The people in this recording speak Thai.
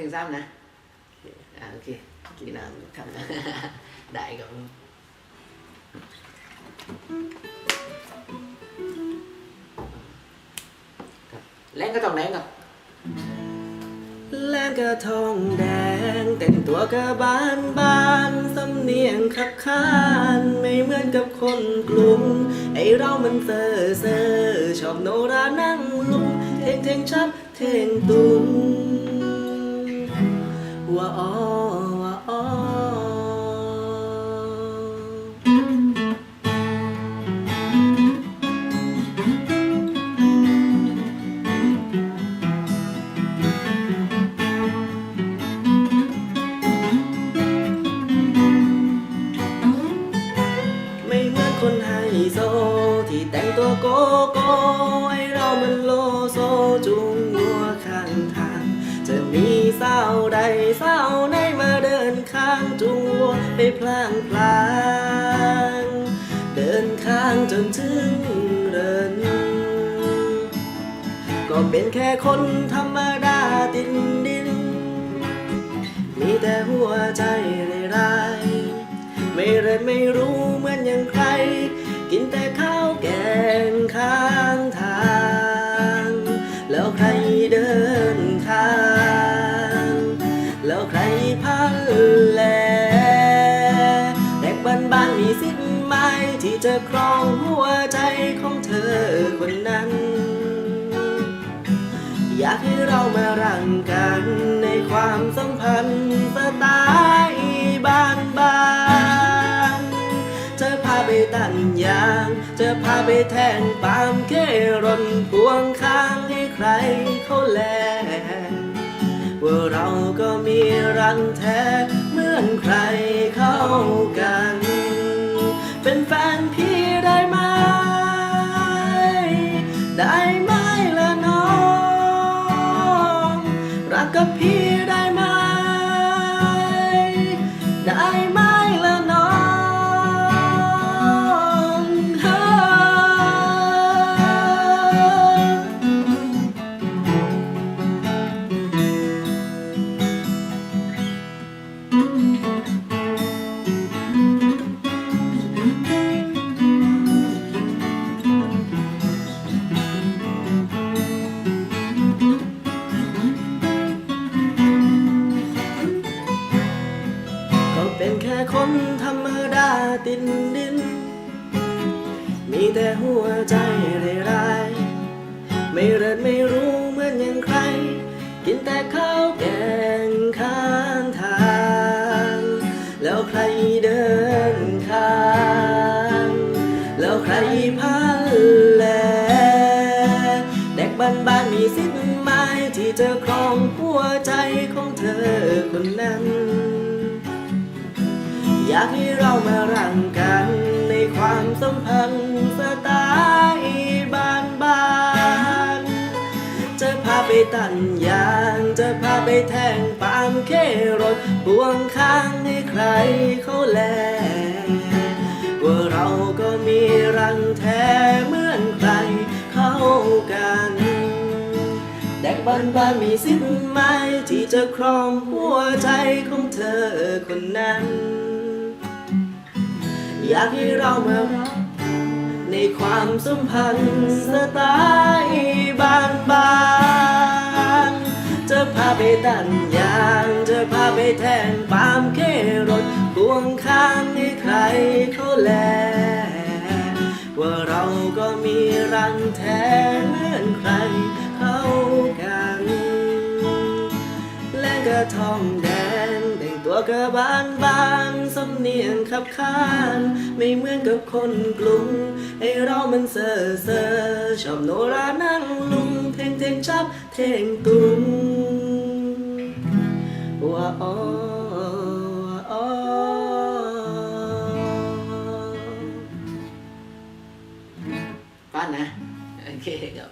ถึงซ้ำนะอ่าโอเคกินน้ำครับได้ครับครับแรงก็ต้องแรงครับแลมกระทองแดงแต่งตัวกระบานบานสำเนียงขับขานไม่เหมือนกับคนกรุงไอเรามันเซอเซอชอบโนรานั่งลุงเทงเทงชับเทงตุง วอวอไม่เหมือนคนไฮโซที่แต่งตัวโกโก้ไอเรามันโลโซจุงวัวข้างทาง จะมีสาว ไปพลางพลาง เดินข้างจนถึงเริน ก็เป็นแค่คนธรรมดาตินดิน มีแต่หัวใจร้าย ไม่เรยไม่รู้เหมือนอย่างใคร กินแต่ข้าวแกง สิทธิ์ไหมที่จะครองหัวใจของเธอคนนั้น อยากให้เรามารังกันในความสัมพันธ์สไตล์บ้านบ้านจะพาไปตัดยางจะพาไปแทงปามเครนพวงข้างให้ใครเขาแลว่าเราก็มีรังแท้เหมือนใครเข้ากัน เป็นแฟนพี่ได้ไหม ได้ไหมล่ะน้อง รักกับพี่ เป็นแค่คนธรรมดาตินดิน มีแต่หัวใจร้าย ไม่เริดไม่รู้เหมือนอย่างใคร กินแต่ข้าวแกงข้างทาง แล้วใครเดินข้าง แล้วใครพาแลเด็กบ้านบ้านมีสิทธิ์ไหมที่จะครองหัวใจของเธอคนนั้น อยากให้เรามารังกันในความสัมพันธ์สไตล์บ้านบ้านจะพาไปตัดยางจะพาไปแทงปามเครถพวงข้างให้ใครเขาแลว่าเราก็มีรังแท้เหมือนใครเข้ากันเด็กบ้านบ้านมีสิทธิ์ไหมที่จะครองหัวใจของเธอคนนั้น อยากให้เรามารักในความสัมพันธ์สไตล์บ้านบ้านๆจะพาไปตัดยางจะพาไปแทงปาล์มเครถพวงข้างให้ใครเขาแล ว่าเราก็มีรังแท้เหมือนใครเข้ากัน และกระทองแด กระบานบานสำเนียงขับขาน ไม่เหมือนกับคนกรุงไอเรามันเซอเซอชอบโนรานั่งลุงเทงเทงชับเทงตุงว่าอ๋ออ๋อป้านนะ โอเคครับ